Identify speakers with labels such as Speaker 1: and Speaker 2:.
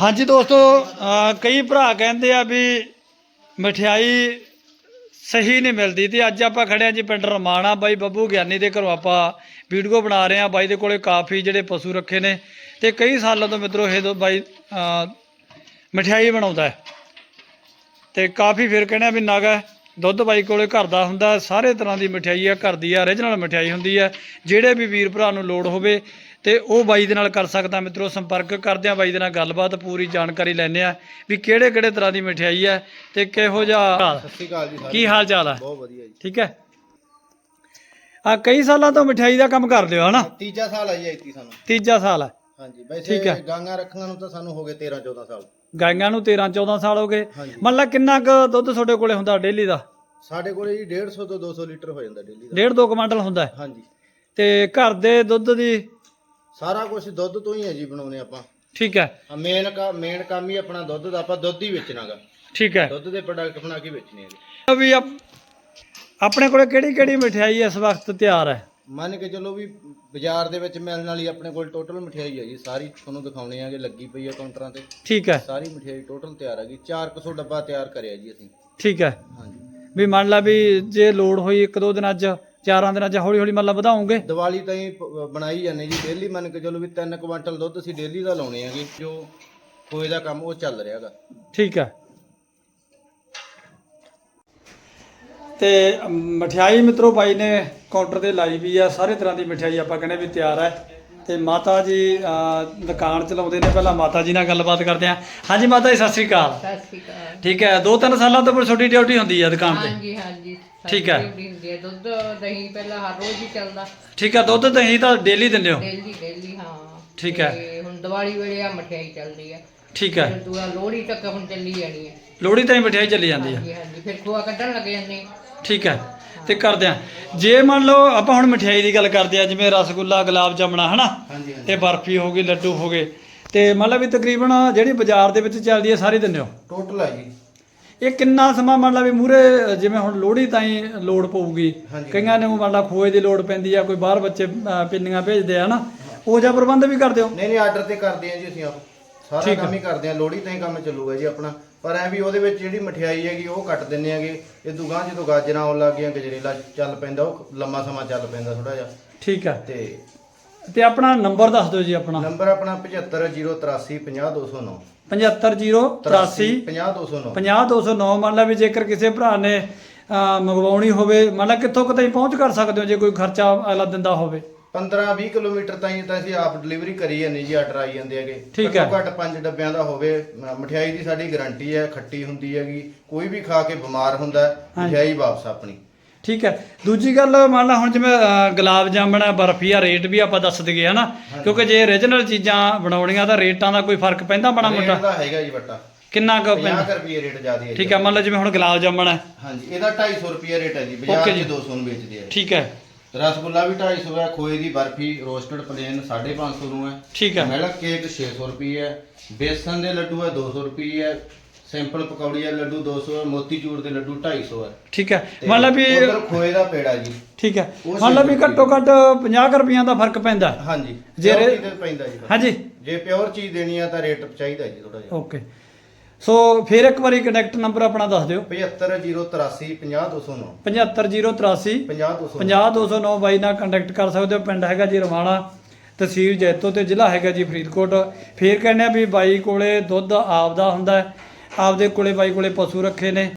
Speaker 1: ਹਾਂਜੀ ਦੋਸਤੋ, ਅਹ, ਕਈ ਭਰਾ ਕਹਿੰਦੇ ਆ ਵੀ ਮਠਿਆਈ ਸਹੀ ਨਹੀਂ ਮਿਲਦੀ ਤੇ ਅੱਜ ਆਪਾਂ ਖੜੇ ਹਾਂ ਜੀ ਪਿੰਡ ਰਮਾਣਾ ਬਾਈ ਬੱਬੂ ਗਿਆਨੀ ਦੇ ਘਰੋਂ ਆਪਾਂ ਵੀਡੀਓ ਬਣਾ ਰਹੇ ਹਾਂ। ਬਾਈ ਦੇ ਕੋਲੇ ਕਾਫੀ ਜਿਹੜੇ ਪਸ਼ੂ ਰੱਖੇ ਨੇ ਤੇ ਕਈ ਸਾਲਾਂ ਤੋਂ ਮਿੱਤਰੋ ਇਹ ਦੋ ਬਾਈ, ਅਹ, ਮਠਿਆਈ ਬਣਾਉਂਦਾ ਹੈ। ਤੇ ਕਾਫੀ ਫਿਰ ਕਹਿੰਦੇ ਆ ਵੀ ਨਗ ਹੈ, ਦੁੱਧ ਬਾਈ ਕੋਲੇ ਘਰ ਦਾ ਹੁੰਦਾ, ਸਾਰੇ ਤਰ੍ਹਾਂ ਦੀ ਮਠਿਆਈ ਆ, ਘਰ ਦੀ ਆ origignal ਮਠਿਆਈ ਹੁੰਦੀ ਹੈ ਜਿਹੜੇ ਵੀ ਵੀਰ ਭਰਾ ਨੂੰ ਲੋੜ ਹੋਵੇ ਤੇ ਉਹ ਬਾਈ ਦੇ ਨਾਲ ਕਰ ਸਕਦਾ ਮਿੱਤਰੋ ਸੰਪਰਕ ਕਰਦੇ ਆ ਬਾਈ ਦੇ ਨਾਲ ਗੱਲਬਾਤ ਪੂਰੀ ਜਾਣਕਾਰੀ ਲੈਣੇ ਆ ਵੀ ਕਿਹੜੇ ਕਿਹੜੇ ਤਰ੍ਹਾਂ ਦੀ ਮਠਿਆਈ ਹੈ ਤੇ ਕਿਹੋ ਜਿਹਾ
Speaker 2: ਸਤਿ ਸ਼੍ਰੀ ਅਕਾਲ ਜੀ
Speaker 1: ਕੀ ਹਾਲ ਚਾਲ ਹੈ?
Speaker 2: ਬਹੁਤ ਵਧੀਆ ਜੀ।
Speaker 1: ਠੀਕ ਹੈ। ਆ ਕਈ ਸਾਲਾਂ ਤੋਂ ਮਠਿਆਈ ਦਾ ਕੰਮ ਕਰਦੇ ਹੋ ਹਨਾ?
Speaker 2: ਤੀਜਾ ਸਾਲ ਆ ਜੀ ਇੱਥੇ ਸਾਨੂੰ।
Speaker 1: ਤੀਜਾ ਸਾਲ ਹੈ।
Speaker 2: ਹਾਂਜੀ
Speaker 1: ਠੀਕ
Speaker 2: ਵੈਸੇ
Speaker 1: ਹੈ।
Speaker 2: ਗਾਂਗਾ ਰੱਖਣ ਨੂੰ ਤਾਂ ਸਾਨੂੰ ਹੋ ਗਏ 13 14 ਸਾਲ।
Speaker 1: ਗਾਈਆਂ ਨੂੰ 13 14 ਸਾਲ ਹੋ ਗਏ।
Speaker 2: ਹਾਂਜੀ।
Speaker 1: ਮੰਨ ਲਾ ਕਿੰਨਾ ਕੁ ਦੁੱਧ ਤੁਹਾਡੇ ਕੋਲੇ ਹੁੰਦਾ ਡੇਲੀ ਦਾ?
Speaker 2: ਸਾਡੇ ਕੋਲੇ ਜੀ 150 ਤੋਂ 200 ਲੀਟਰ ਹੋ ਜਾਂਦਾ ਡੇਲੀ ਦਾ।
Speaker 1: ਡੇਢ ਦੋ ਕੁਇੰਟਲ ਹੁੰਦਾ ਹੈ।
Speaker 2: ਹਾਂਜੀ।
Speaker 1: ਤੇ ਘਰ ਦੇ ਦੁੱਧ ਦੀ
Speaker 2: ਸਾਰਾ ਕੁਝ ਦੁੱਧ ਤੋਂ ਹੀ ਹੈ ਜੀ ਬਣਾਉਨੇ ਆਪਾਂ।
Speaker 1: ਠੀਕ ਹੈ।
Speaker 2: ਮੇਨ ਕਾ ਮੇਨ ਕੰਮ ਹੀ ਆਪਣਾ ਦੁੱਧ ਦਾ ਆਪਾਂ ਦੁੱਧ ਹੀ ਵੇਚਣਾਗਾ।
Speaker 1: ਠੀਕ ਹੈ।
Speaker 2: ਦੁੱਧ ਦੇ ਪ੍ਰੋਡਕਟ ਬਣਾ ਕੇ ਵੇਚਣੇ ਆ
Speaker 1: ਵੀ ਆਪ- ਆਪਣੇ ਕੋਲੇ ਕਿਹੜੀ ਕਿਹੜੀ ਮਠਿਆਈ ਇਸ ਵਕਤ ਤਿਆਰ ਹੈ?
Speaker 2: ਮੰਨ ਕੇ ਚੱਲੋ ਵੀ ਬਾਜ਼ਾਰ ਦੇ ਵਿੱਚ ਮਿਲਣ ਵਾਲੀ ਆਪਣੇ ਕੋਲ ਟੋਟਲ ਮਠਿਆਈ ਹੈ ਜੀ। ਸਾਰੀ ਤੁਹਾਨੂੰ ਦਿਖਾਉਣੇ ਆਗੇ ਲੱਗੀ ਪਈ ਆ ਕਾਊਂਟਰਾਂ ਤੇ।
Speaker 1: ਠੀਕ ਹੈ।
Speaker 2: ਸਾਰੀ ਮਠਿਆਈ ਟੋਟਲ ਤਿਆਰ ਹੈਗੀ। 400 ਡੱਬਾ ਤਿਆਰ ਕਰਿਆ ਜੀ ਅਸੀਂ।
Speaker 1: ਠੀਕ ਹੈ।
Speaker 2: ਹਾਂਜੀ।
Speaker 1: ਵੀ ਮੰਨ ਲਾ ਵੀ ਜੇ ਲੋਡ ਹੋਈ ਇੱਕ ਦੋ ਦਿਨਾਂ 'ਚ ਚਾਰਾਂ ਦਿਨਾਂ 'ਚ ਹੌਲੀ ਹੌਲੀ ਮਤਲਬ ਵਧਾਉਂਗੇ।
Speaker 2: ਦੀਵਾਲੀ ਤਾਈਂ ਪ- ਬਣਾਈ ਜਾਂਦੇ ਜੀ ਡੇਲੀ ਮੰਨ ਕੇ ਚਲੋ ਵੀ 3 ਕੁਇੰਟਲ ਦੁੱਧ ਅਸੀਂ ਡੇਲੀ ਦਾ ਲਾਉਣੇ ਆਗੇ ਜੋ ਖੋਏ ਦਾ ਕੰਮ ਉਹ ਚੱਲ ਰਿਹਾਗਾ
Speaker 1: ਠੀਕ ਹੈ। ਤੇ ਮਠਿਆਈ ਮਿੱਤਰੋ ਬਾਈ ਨੇ ਕਾਊਂਟਰ ਤੇ ਲਾਈ ਵੀ ਆ ਸਾਰੇ ਤਰ੍ਹਾਂ ਦੀ ਮਠਿਆਈ ਆਪਾਂ ਕਹਿੰਦੇ ਵੀ ਤਿਆਰ ਹੈ। ਤੇ ਮਾਤਾ ਜੀ ਅਹ, ਦੁਕਾਨ ਚਲਾਉਂਦੇ ਨੇ ਪਹਿਲਾਂ ਮਾਤਾ ਜੀ ਨਾਲ ਗੱਲਬਾਤ ਕਰਦੇ ਆ ਹਾਂਜੀ ਮਾਤਾ ਜੀ ਸਤਿ ਸ੍ਰੀ ਅਕਾਲ।
Speaker 3: ਸਤਿ ਸ਼੍ਰੀ ਅਕਾਲ।
Speaker 1: ਠੀਕ ਹੈ ਦੋ ਤਿੰਨ ਸਾਲਾਂ ਤੋਂ ਫਿਰ ਤੁਹਾਡੀ ਡਿਊਟੀ ਹੁੰਦੀ ਹੈ ਦੁਕਾਨ ਤੇ?
Speaker 3: ਹਾਂਜੀ ਹਾਂਜੀ
Speaker 1: ਠੀਕ ਹੈ।
Speaker 3: ਸਾਡੀ ਹੁੰਦੀ ਹੈ ਦੁੱਧ ਦਹੀਂ ਪਹਿਲਾਂ ਹਰ ਰੋਜ਼ ਹੀ ਚੱਲਦਾ।
Speaker 1: ਠੀਕ ਹੈ ਦੁੱਧ ਦਹੀਂ ਤਾਂ ਡੇਲੀ ਦਿੰਦੇ ਹੋ?
Speaker 3: ਡੇਲੀ ਡੇਲੀ ਹਾਂ।
Speaker 1: ਠੀਕ ਹੈ।
Speaker 3: ਤੇ ਹੁਣ ਦੀਵਾਲੀ ਵੇਲੇ ਆ ਮਠਿਆਈ ਚੱਲਦੀ ਹੈ।
Speaker 1: ਠੀਕ ਹੈ।
Speaker 3: ਦੂਆ ਲੋਹੜੀ ਤੱਕ ਹੁਣ ਚੱਲੀ ਜਾਣੀ ਹੈ।
Speaker 1: ਲੋਹੜੀ ਤਾਂ ਹੀ ਮਠਿਆਈ ਚੱਲੀ ਜਾਂਦੀ ਹੈ।
Speaker 3: ਹਾਂਜੀ ਹਾਂਜੀ। ਫਿਰ ਖੋਆ ਕੱਢਣ ਲੱਗ ਜਾਂਦੇ
Speaker 1: ਠੀਕ ਹੈ। ਤੇ ਕਰਦੇ ਆ ਜੇ ਮੰਨ ਲਓ ਆਪਾਂ ਹੁਣ ਮਠਿਆਈ ਦੀ ਗੱਲ ਕਰਦੇ ਆ ਜਿਵੇਂ ਰਸਗੁੱਲਾ ਗੁਲਾਬ ਜਾਮਣਾ ਹਨਾ?
Speaker 2: ਹਾਂਜੀ ਹਾਂਜੀ।
Speaker 1: ਤੇ ਬਰਫੀ ਹੋ ਗਈ ਲੱਡੂ ਹੋ ਗਏ। ਤੇ ਮੰਨ ਲਓ ਵੀ ਤਕਰੀਬਨ ਜਿਹੜੀ ਬਾਜ਼ਾਰ ਦੇ ਵਿੱਚ ਚੱਲਦੀ ਹੈ ਸਾਰੀ ਦਿੰਦੇ ਹੋ?
Speaker 2: ਟੋਟਲ ਆ ਜੀ।
Speaker 1: ਇਹ ਕਿੰਨਾ ਸਮਾਂ ਮੰਨ ਲਾ ਵੀ ਮੂਰੇ ਜਿਵੇਂ ਹੁਣ ਲੋਹੜੀ ਤਾਈਂ ਲੋੜ ਪਊਗੀ। ਕਈਆਂ ਨੂੰ ਮੰਨ ਲਾ ਖੋਏ ਦੀ ਲੋੜ ਪੈਂਦੀ ਆ ਕੋਈ ਬਾਹਰ ਬੱਚੇ ਪਿੰਨੀਆਂ ਭੇਜਦੇ ਆ ਹਨਾ? ਉਹ ਜਿਹਾ ਪ੍ਰਬੰਧ ਵੀ ਕਰਦੇ ਹੋ?
Speaker 2: ਨਹੀਂ ਨਹੀਂ ਆਰਡਰ ਤੇ ਕਰਦੇ ਆ ਜੀ ਅਸੀਂ ਆਪ। ਸਾਰਾ। ਕੰਮ ਹੀ ਕਰਦੇ ਆ। ਲੋਹੜੀ ਤਾਈਂ ਕੰਮ ਚੱਲੂਗਾ ਜੀ ਆਪਣਾ। ਪਰ ਐ ਵੀ ਉਹਦੇ ਵਿੱਚ ਜਿਹੜੀ ਮਠਿਆਈ ਹੈਗੀ ਉਹ ਕੱਟ ਦਿੰਨੇ ਆਗੇ। ਇਹ ਦੁਗਾਂ ਜਦੋਂ ਗਾਜਰਾਂ ਆਉਣ ਲੱਗ ਗਈਆਂ ਗਜਰੇਲਾ ਚੱਲ ਪੈਂਦਾ ਉਹ ਲੰਮਾ ਸਮਾਂ ਚੱਲ ਪੈਂਦਾ ਥੋੜਾ ਜਿਹਾ।
Speaker 1: ਠੀਕ ਹੈ
Speaker 2: ਤੇ
Speaker 1: ਤੇ ਆਪਣਾ ਨੰਬਰ ਦੱਸ ਦਿਓ ਜੀ ਆਪਣਾ
Speaker 2: ਨੰਬਰ ਆਪਣਾ 75083 50209
Speaker 1: 75083
Speaker 2: 50209
Speaker 1: 50209 ਮੰਨ ਲਾ ਵੀ ਜੇਕਰ ਕਿਸੇ ਭਰਾ ਨੇ ਮੰਗਵਾਉਣੀ ਹੋਵੇ ਮੰਨ ਲਾ ਕਿੱਥੋਂ ਕਿਤੇ ਪਹੁੰਚ ਕਰ ਸਕਦੇ ਹੋ ਜੇ ਕੋਈ ਖਰਚਾ ਅਗਲਾ ਦਿੰਦਾ ਹੋਵੇ
Speaker 2: 15-20 ਕਿਲੋਮੀਟਰ ਤਾਈਂ ਤਾਂ ਅਸੀਂ ਆਪ ਡਿਲੀਵਰੀ ਕਰੀ ਜਾਂਦੇ ਜੀ ਆਰਡਰ ਆਈ ਜਾਂਦੇ ਹੈਗੇ
Speaker 1: ਠੀਕ ਹੈ।
Speaker 2: ਘੱਟੋ ਘੱਟ 5 ਡੱਬਿਆਂ ਦਾ ਹੋਵੇ ਮਠਿਆਈ ਦੀ ਸਾਡੀ ਗਾਰੰਟੀ ਹੈ ਖੱਟੀ ਹੁੰਦੀ ਹੈਗੀ ਕੋਈ ਵੀ ਖਾ ਕੇ ਬਿਮਾਰ ਹੁੰਦਾ। ਮਠਿਆਈ ਵਾਪਸ ਆਪਣੀ
Speaker 1: ਠੀਕ ਹੈ। ਦੂਜੀ ਗੱਲ ਮੰਨ ਲਾ ਹੁਣ ਜਿਵੇਂ ਗੁਲਾਬ ਜਾਮਣ ਹੈ ਬਰਫੀ ਆ ਰੇਟ ਵੀ ਆਪਾਂ ਦੱਸ ਦਈਏ ਹਨਾ? ਕਿਉਂਕਿ ਜੇ origignal ਚੀਜ਼ਾਂ ਬਣਾਉਣੀਆਂ ਤਾਂ ਰੇਟਾਂ ਦਾ ਕੋਈ ਫ਼ਰਕ ਪੈਂਦਾ ਬੜਾ
Speaker 2: ਰੇਟ
Speaker 1: ਮੋਟਾ
Speaker 2: ਦਾ ਹੈਗਾ ਜੀ ਵੱਟਾ
Speaker 1: ਕਿੰਨਾ ਕੁ
Speaker 2: 50
Speaker 1: ਪੈਂਦਾ?
Speaker 2: ਰੁਪਏ ਰੇਟ ਜ਼ਿਆਦਾ ਹੈ ਜੀ।
Speaker 1: ਠੀਕ ਹੈ ਮੰਨ ਲਓ ਜਿਵੇਂ ਹੁਣ ਗੁਲਾਬ ਜਾਮਣ ਹੈ।
Speaker 2: ਹਾਂਜੀ ਇਹਦਾ 250 ਰੁਪਏ ਰੇਟ ਹੈ ਜੀ ਬਾਜ਼ਾਰ
Speaker 1: Okay
Speaker 2: 'ਚ
Speaker 1: ਜੀ।
Speaker 2: 200 ਨੂੰ ਵੇਚਦੇ ਆ
Speaker 1: ਠੀਕ ਹੈ।
Speaker 2: ਰਸਗੁੱਲਾ ਵੀ 250 ਹੈ ਖੋਏ ਦੀ ਬਰਫੀ ਰੋਸਟਡ ਪਲੇਨ 550 ਨੂੰ ਹੈ।
Speaker 1: ਠੀਕ ਹੈ।
Speaker 2: ਮਿਲਕ ਕੇਕ 600 ਰੁਪਏ ਹੈ ਬੇਸਨ ਦੇ ਲੱਡੂ ਹੈ 200 ਰੁਪਏ ਹੈ ਸਿੰਪਲ ਪਕੌੜੀ ਹੈ ਲੱਡੂ 200 ਹੈ ਮੋਤੀਚੂਰ ਦੇ ਲੱਡੂ 250 ਹੈ
Speaker 1: ਠੀਕ ਹੈ। ਮੰਨ ਲਾ ਵੀ
Speaker 2: ਉਧਰ ਖੋਏ ਦਾ ਪੇੜਾ ਜੀ।
Speaker 1: ਠੀਕ ਹੈ।
Speaker 2: ਉਹ
Speaker 1: ਮੰਨ ਲਾ ਵੀ ਘੱਟੋ ਘੱਟ 50 ਰੁਪਈਆਂ ਦਾ ਫ਼ਰਕ ਪੈਂਦਾ।
Speaker 2: ਹਾਂਜੀ
Speaker 1: ਜੇ ਰੇ-
Speaker 2: ਪੈਂਦਾ ਜੀ।
Speaker 1: ਹਾਂਜੀ।
Speaker 2: ਜੇ ਪਿਓਰ ਚੀਜ਼ ਦੇਣੀ ਆ ਤਾਂ ਰੇਟ ਚਾਹੀਦਾ ਜੀ ਥੋੜਾ ਜਿਹਾ।
Speaker 1: ਓਕੇ। ਸੋ ਫਿਰ ਇੱਕ ਵਾਰੀ ਕੰਟੈਕਟ ਨੰਬਰ ਆਪਣਾ ਦੱਸ ਦਿਓ।
Speaker 2: 75083 50209
Speaker 1: 75083
Speaker 2: 50209
Speaker 1: 50209 ਬਾਈ ਨਾਲ ਕੰਟੈਕਟ ਕਰ ਸਕਦੇ ਹੋ। ਪਿੰਡ ਹੈਗਾ ਜੀ ਰਵਾਣਾ ਤਹਿਸੀਲ ਜੈਤੋ ਤੇ ਜ਼ਿਲ੍ਹਾ ਹੈਗਾ ਜੀ ਫਰੀਦਕੋਟ। ਫੇਰ ਕਹਿੰਦੇ ਆ ਵੀ ਬਾਈ ਕੋਲੇ ਦੁੱਧ ਆਪਦਾ ਹੁੰਦਾ ਹੈ। ਆਪਦੇ ਕੋਲੇ ਬਾਈ ਕੋਲੇ ਪਸ਼ੂ ਰੱਖੇ ਨੇ।